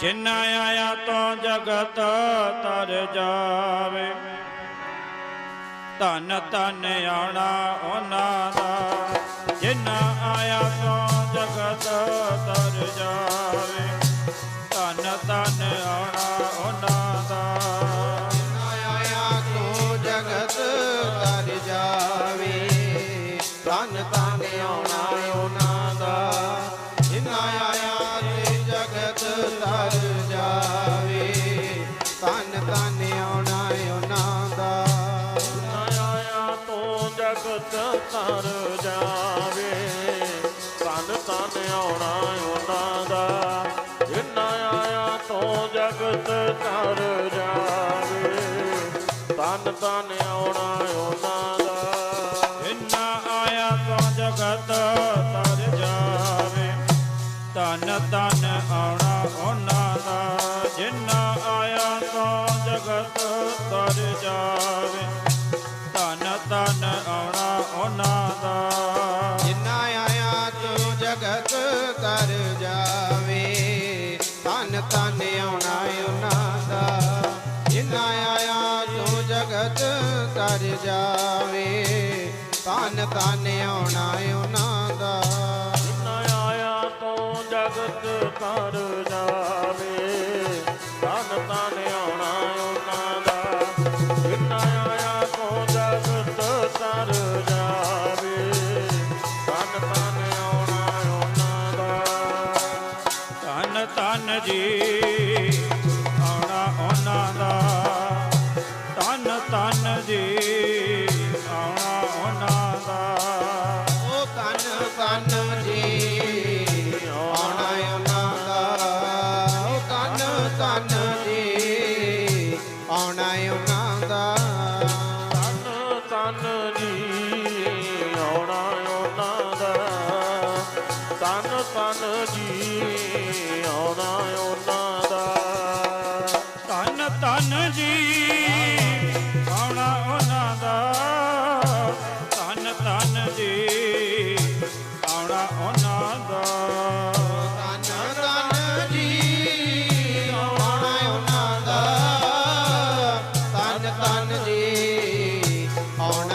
ਜਿਨ ਆਇਆ ਤੋਂ ਜਗਤ ਤਰ ਜਾਵੇ। ਧਨ ਧਨ ਆਣਾ ਉਹਨਾਂ ਦਾ ਜਿਨ ਆਇਆ ਤੋਂ ਜਗਤ ਤਰ ਜਾਵੇ। ਧਨ ਧਨ ਆਣਾ ਉਹਨਾਂ ਦਾ। ਆਇਆ ਤੂੰ ਜਗਤ ਤਰ ਜਾਵੇ ਤਨ ਤਨ ਆਉਣਾ ਉਹਨਾਂ ਦਾ। ਜਗਤ ਤਰ ਜਾਵੇ। ਤਨ ਤਨ ਆਉਣਾ ਉਹਨਾਂ ਦਾ। ਜਿੰਨਾ ਆਇਆ ਤੋਂ ਜਗਤ ਤਰ ਜਾਵੇ। ਤਨ ਤਨ ਆਉਣਾ ਉਹਨਾਂ ਦਾ। ਜਿਨਾ ਆਇਆ ਤੋਂ ਜਗਤ ਤਰ ਜਾਵੇ। ਧਨ ਧਨ ਆਉਣਾ ਉਹਨਾਂ ਦਾ। ਜਿਨਾ ਆਇਆ ਤੋਂ ਜਗਤ ਤਰ ਜਾਵੇ। ਤਰ ਜਾਵੇ। ਤਨ ਤਨ ਆਉਣਾ ਉਹਨਾਂ ਦਾ। ਜਿੰਨਾ ਆਇਆ ਤੂੰ ਜਗਤ ਤਰ ਜਾਵੇ। ਤਨ ਤਨ ਆਉਣਾ ਉਹਨਾਂ ਦਾ। ਜਿੰਨਾ ਆਇਆ ਤੂੰ ਜਗਤ ਤਰ ਜਾਵੇ। ਤਨ ਤਨ ਆਉਣਾ ਉਹਨਾਂ ਦਾ। ਧਨ ਧਨ ਜੀ। ਤਨ ਤਨ ਜੀ ਆਉਣਾ ਉਹਨਾਂ ਦਾ। ਧਨ ਧਨ ਜੀ ਆਉਣਾ ਉਹਨਾਂ ਦਾ। ਧਨ ਧਨ ਜੀ ਆਉਣਾ ਉਹਨਾਂ ਦਾ। ਤਨ ਤਨ ਜੀ ਆਉਣਾ ਉਹਨਾਂ ਦਾ। ਤਨ ਤਨ ਜੀ ਆਉਣਾ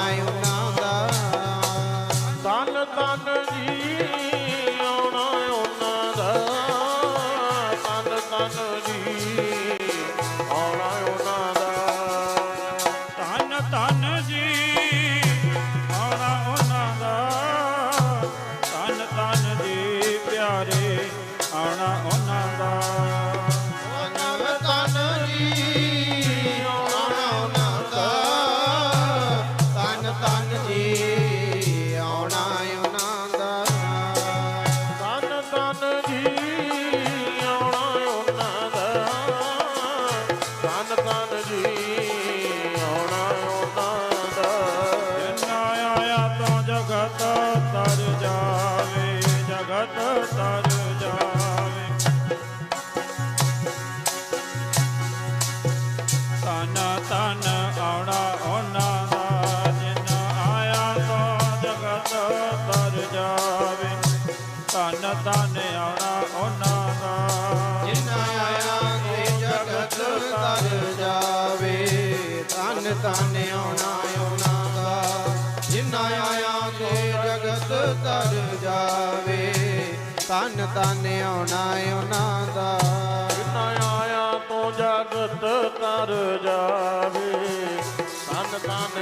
ਤਨ ਜਾਵੇ ਤਨ ਤਨ ਆਉਣਾ ਉਹਨਾਂ ਦਾ। ਜਿਨਾ ਆਇਆ ਤੇ ਜਗਤ ਤਰ ਜਾਵੇ ਤਨ ਤਨ ਆਉਣਾ ਉਹਨਾਂ ਦਾ। ਜਿਨਾ ਆਇਆ ਤੇ ਜਗਤ ਤਰ ਜਾਵੇ ਤਨ ਤਨ ਆਉਣਾ ਉਹਨਾਂ ਦਾ। ਜਿੰਨਾ ਆਇਆ ਤੋਂ ਜਗਤ ਤਰ ਜਾਵੇ ਤਨ ਆਉਣਾ